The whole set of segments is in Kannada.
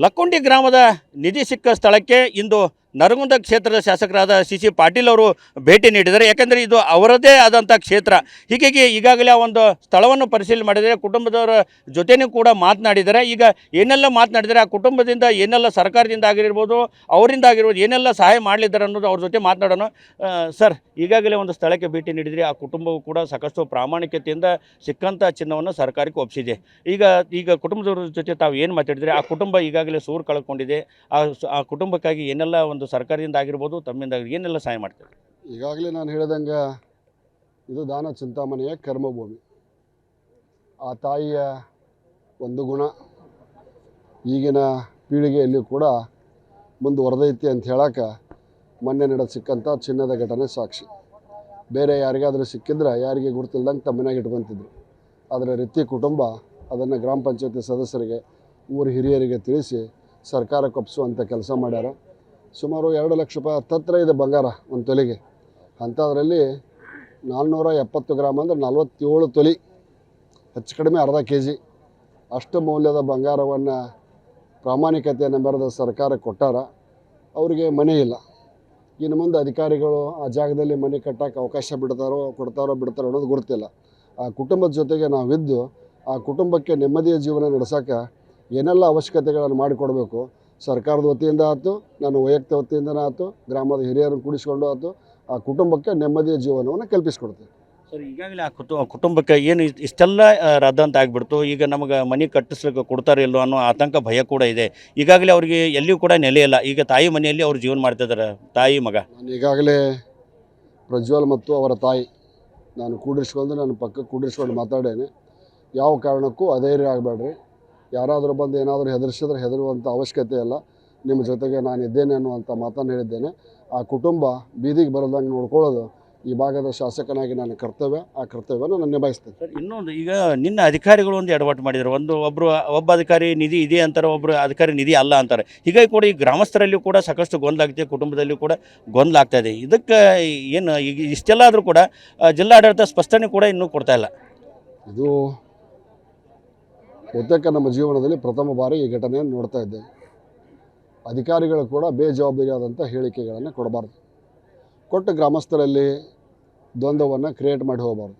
ಲಕ್ಕುಂಡಿ ಗ್ರಾಮದ ನಿಧಿ ಸಿಕ್ಕ ಸ್ಥಳಕ್ಕೆ ಇಂದು ನರಗುಂದ ಕ್ಷೇತ್ರದ ಶಾಸಕರಾದ ಸಿ ಸಿ ಪಾಟೀಲ್ ಅವರು ಭೇಟಿ ನೀಡಿದ್ದಾರೆ. ಯಾಕೆಂದರೆ ಇದು ಅವರದೇ ಆದಂಥ ಕ್ಷೇತ್ರ. ಹೀಗಾಗಿ ಈಗಾಗಲೇ ಆ ಒಂದು ಸ್ಥಳವನ್ನು ಪರಿಶೀಲನೆ ಮಾಡಿದರೆ ಕುಟುಂಬದವರ ಜೊತೆನೂ ಕೂಡ ಮಾತನಾಡಿದ್ದಾರೆ. ಈಗ ಏನೆಲ್ಲ ಮಾತನಾಡಿದರೆ ಆ ಕುಟುಂಬದಿಂದ ಏನೆಲ್ಲ ಸರ್ಕಾರದಿಂದ ಆಗಿರ್ಬೋದು, ಅವರಿಂದ ಆಗಿರ್ಬೋದು, ಏನೆಲ್ಲ ಸಹಾಯ ಮಾಡಲಿದ್ದಾರೆ ಅನ್ನೋದು ಅವ್ರ ಜೊತೆ ಮಾತನಾಡೋಣ. ಸರ್, ಈಗಾಗಲೇ ಒಂದು ಸ್ಥಳಕ್ಕೆ ಭೇಟಿ ನೀಡಿದರೆ ಆ ಕುಟುಂಬವು ಕೂಡ ಸಾಕಷ್ಟು ಪ್ರಾಮಾಣಿಕತೆಯಿಂದ ಸಿಕ್ಕಂಥ ಚಿನ್ನವನ್ನು ಸರ್ಕಾರಕ್ಕೆ ಒಪ್ಪಿಸಿದೆ ಈಗ ಈಗ ಕುಟುಂಬದವ್ರ ಜೊತೆ ತಾವು ಏನು ಮಾತಾಡಿದರೆ, ಆ ಕುಟುಂಬ ಈಗಾಗಲೇ ಸೂರು ಕಳ್ಕೊಂಡಿದೆ. ಆ ಕುಟುಂಬಕ್ಕಾಗಿ ಏನೆಲ್ಲ ಒಂದು ಸರ್ಕಾರದಿಂದ ಆಗಿರ್ಬೋದು ತಮ್ಮಿಂದ ಏನೆಲ್ಲ ಸಹಾಯ ಮಾಡ್ತಾರೆ? ಈಗಾಗಲೇ ನಾನು ಹೇಳ್ದಂಗೆ ಇದು ದಾನ ಚಿಂತಾಮಣಿಯ ಕರ್ಮಭೂಮಿ. ಆ ತಾಯಿಯ ಒಂದು ಗುಣ ಈಗಿನ ಪೀಳಿಗೆಯಲ್ಲಿ ಕೂಡ ಮುಂದುವರೆದೈತಿ ಅಂತ ಹೇಳೋಕೆ ಮೊನ್ನೆ ನಡೆದ ಸಿಕ್ಕಂಥ ಚಿನ್ನದ ಘಟನೆ ಸಾಕ್ಷಿ. ಬೇರೆ ಯಾರಿಗಾದರೂ ಸಿಕ್ಕಿದ್ರೆ ಯಾರಿಗೆ ಗುರುತಿಲ್ದಂಗೆ ತಮ್ಮನಾಗಿ ಇಟ್ಕೊತಿದ್ರು ಆದರೆ ರೀತಿ ಕುಟುಂಬ ಅದನ್ನು ಗ್ರಾಮ ಪಂಚಾಯತಿ ಸದಸ್ಯರಿಗೆ, ಊರ ಹಿರಿಯರಿಗೆ ತಿಳಿಸಿ ಸರ್ಕಾರಕ್ಕೆ ಒಪ್ಪಿಸುವಂಥ ಕೆಲಸ ಮಾಡ್ಯಾರ. ಸುಮಾರು ಎರಡು ಲಕ್ಷ ರೂಪಾಯಿ, ಹತ್ತತ್ರ ಇದೆ ಬಂಗಾರ ಒಂದು ತೊಲಿಗೆ. ಅಂಥದ್ರಲ್ಲಿ ನಾಲ್ನೂರ ಎಪ್ಪತ್ತು ಗ್ರಾಮ್ ಅಂದರೆ ನಲ್ವತ್ತೇಳು ತೊಲಿ, ಹೆಚ್ಚು ಕಡಿಮೆ ಅರ್ಧ ಕೆ ಜಿ ಅಷ್ಟು ಮೌಲ್ಯದ ಬಂಗಾರವನ್ನು ಪ್ರಾಮಾಣಿಕತೆಯನ್ನು ಮೆರೆದ ಸರ್ಕಾರ ಕೊಟ್ಟಾರ. ಅವರಿಗೆ ಮನೆ ಇಲ್ಲ. ಇನ್ನು ಮುಂದೆ ಅಧಿಕಾರಿಗಳು ಆ ಜಾಗದಲ್ಲಿ ಮನೆ ಕಟ್ಟಕ್ಕೆ ಅವಕಾಶ ಬಿಡ್ತಾರೋ, ಕೊಡ್ತಾರೋ, ಬಿಡ್ತಾರೋ ಅನ್ನೋದು ಗೊತ್ತಿಲ್ಲ ಆ ಕುಟುಂಬದ ಜೊತೆಗೆ ನಾವಿದ್ದು ಆ ಕುಟುಂಬಕ್ಕೆ ನೆಮ್ಮದಿಯ ಜೀವನ ನಡೆಸೋಕೆ ಏನೆಲ್ಲ ಅವಶ್ಯಕತೆಗಳನ್ನು ಮಾಡಿಕೊಡ್ಬೇಕು ಸರ್ಕಾರದ ವತಿಯಿಂದ ಆಯ್ತು ನನ್ನ ವೈಯಕ್ತಿಕ ವತಿಯಿಂದನೇ ಆಯ್ತು ಗ್ರಾಮದ ಹಿರಿಯರನ್ನು ಕೂಡಿಸಿಕೊಂಡು ಆಯ್ತು ಆ ಕುಟುಂಬಕ್ಕೆ ನೆಮ್ಮದಿಯ ಜೀವನವನ್ನು ಕಲ್ಪಿಸಿಕೊಡ್ತೇವೆ. ಸರ್ ಈಗಾಗಲೇ ಆ ಕುಟು ಕುಟುಂಬಕ್ಕೆ ಏನು ಇಷ್ಟೆಲ್ಲ ರದ್ದಂತ ಆಗಿಬಿಡ್ತು. ಈಗ ನಮಗೆ ಮನೆ ಕಟ್ಟಿಸ್ಲಿಕ್ಕೆ ಕೊಡ್ತಾರೆ ಇಲ್ಲೋ ಅನ್ನೋ ಆತಂಕ ಭಯ ಕೂಡ ಇದೆ. ಈಗಾಗಲೇ ಅವರಿಗೆ ಎಲ್ಲಿಯೂ ಕೂಡ ನೆಲೆಯಿಲ್ಲ ಇಲ್ಲ. ಈಗ ತಾಯಿ ಮನೆಯಲ್ಲಿ ಅವ್ರು ಜೀವನ ಮಾಡ್ತಿದ್ದಾರೆ ತಾಯಿ ಮಗ. ನಾನು ಈಗಾಗಲೇ ಪ್ರಜ್ವಲ್ ಮತ್ತು ಅವರ ತಾಯಿ ನಾನು ಕೂಡಿಸ್ಕೊಂಡು ನಾನು ಪಕ್ಕಕ್ಕೆ ಕೂಡಿಸ್ಕೊಂಡು ಮಾತಾಡೇನೆ. ಯಾವ ಕಾರಣಕ್ಕೂ ಅಧೈರ್ಯ ಆಗಬೇಡ್ರಿ. ಯಾರಾದರೂ ಬಂದು ಏನಾದರೂ ಹೆದರ್ಸಿದ್ರೆ ಹೆದರುವಂಥ ಅವಶ್ಯಕತೆ ಇಲ್ಲ. ನಿಮ್ಮ ಜೊತೆಗೆ ನಾನು ಇದ್ದೇನೆ ಅನ್ನುವಂಥ ಮಾತನ್ನು ಹೇಳಿದ್ದೇನೆ. ಆ ಕುಟುಂಬ ಬೀದಿಗೆ ಬರದಂಗೆ ನೋಡ್ಕೊಳ್ಳೋದು ಈ ಭಾಗದ ಶಾಸಕನಾಗಿ ನನ್ನ ಕರ್ತವ್ಯ. ಆ ಕರ್ತವ್ಯವನ್ನು ನಾನು ನಿಭಾಯಿಸ್ತೇನೆ. ಸರ್ ಇನ್ನೊಂದು ಈಗ ನಿನ್ನ ಅಧಿಕಾರಿಗಳು ಒಂದು ಎಡವಟ್ಟು ಮಾಡಿದ್ದಾರೆ. ಒಂದು ಒಬ್ಬರು ಒಬ್ಬ ಅಧಿಕಾರಿ ನಿಧಿ ಇದೆ ಅಂತಾರೆ ಒಬ್ಬರು ಅಧಿಕಾರಿ ನಿಧಿ ಅಲ್ಲ ಅಂತಾರೆ. ಹೀಗಾಗಿ ಕೂಡ ಈ ಗ್ರಾಮಸ್ಥರಲ್ಲಿಯೂ ಕೂಡ ಸಾಕಷ್ಟು ಗೊಂದಲ ಆಗ್ತಿದೆ ಕುಟುಂಬದಲ್ಲಿ ಕೂಡ ಗೊಂದಲ ಆಗ್ತಾಯಿದೆ ಇದೆ. ಇದಕ್ಕೆ ಏನು ಈಗ ಇಷ್ಟೆಲ್ಲ ಆದರೂ ಕೂಡ ಜಿಲ್ಲಾಡಳಿತ ಸ್ಪಷ್ಟನೆ ಕೂಡ ಇನ್ನೂ ಕೊಡ್ತಾಯಿಲ್ಲ ಇದು ಬಹುತೇಕ ನಮ್ಮ ಜೀವನದಲ್ಲಿ ಪ್ರಥಮ ಬಾರಿ ಈ ಘಟನೆಯನ್ನು ನೋಡ್ತಾ ಇದ್ದೇವೆ. ಅಧಿಕಾರಿಗಳು ಕೂಡ ಬೇಜವಾಬ್ದಾರಿಯಾದಂಥ ಹೇಳಿಕೆಗಳನ್ನು ಕೊಡಬಾರ್ದು. ಕೊಟ್ಟು ಗ್ರಾಮಸ್ಥರಲ್ಲಿ ದ್ವಂದ್ವವನ್ನು ಕ್ರಿಯೇಟ್ ಮಾಡಿ ಹೋಗಬಾರ್ದು.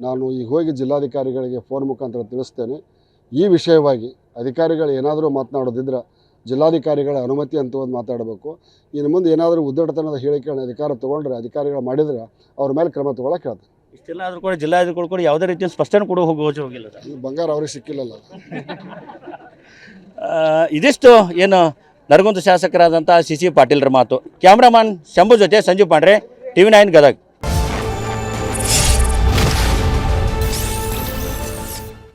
ನಾನು ಈಗ ಹೋಗಿ ಜಿಲ್ಲಾಧಿಕಾರಿಗಳಿಗೆ ಫೋನ್ ಮುಖಾಂತರ ತಿಳಿಸ್ತೇನೆ. ಈ ವಿಷಯವಾಗಿ ಅಧಿಕಾರಿಗಳು ಏನಾದರೂ ಮಾತನಾಡೋದಿದ್ರೆ ಜಿಲ್ಲಾಧಿಕಾರಿಗಳ ಅನುಮತಿ ಅಂತ ಒಂದು ಮಾತಾಡಬೇಕು. ಇನ್ನು ಮುಂದೆ ಏನಾದರೂ ಉದ್ದಟತನದ ಹೇಳಿಕೆಗಳನ್ನ ಅಧಿಕಾರ ತೊಗೊಂಡ್ರೆ ಅಧಿಕಾರಿಗಳು ಮಾಡಿದರೆ ಅವ್ರ ಮೇಲೆ ಕ್ರಮ ತೊಗೊಳಕ್ಕೆ ಹೇಳ್ತಾರೆ ಇಷ್ಟೆಲ್ಲ ಆದರೂ ಕೂಡ ಜಿಲ್ಲಾಧಿಕಾರಿಗಳು ಕೂಡ ಯಾವುದೇ ರೀತಿಯ ಸ್ಪಷ್ಟನೆ ಕೂಡ ಹೋಗಿ ಹೋಗಿಲ್ಲ ಸರ್. ಬಂಗಾರ ಅವ್ರಿಗೆ ಸಿಕ್ಕಿಲ್ಲಲ್ಲ. ಇದಿಷ್ಟು ಏನು ನರಗುಂದ ಶಾಸಕರಾದಂಥ ಸಿ ಸಿ ಪಾಟೀಲ್ರ ಮಾತು. ಕ್ಯಾಮ್ರಾಮನ್ ಶಂಭು ಜೊತೆ Sanjeev Pandre T V nine Gadag.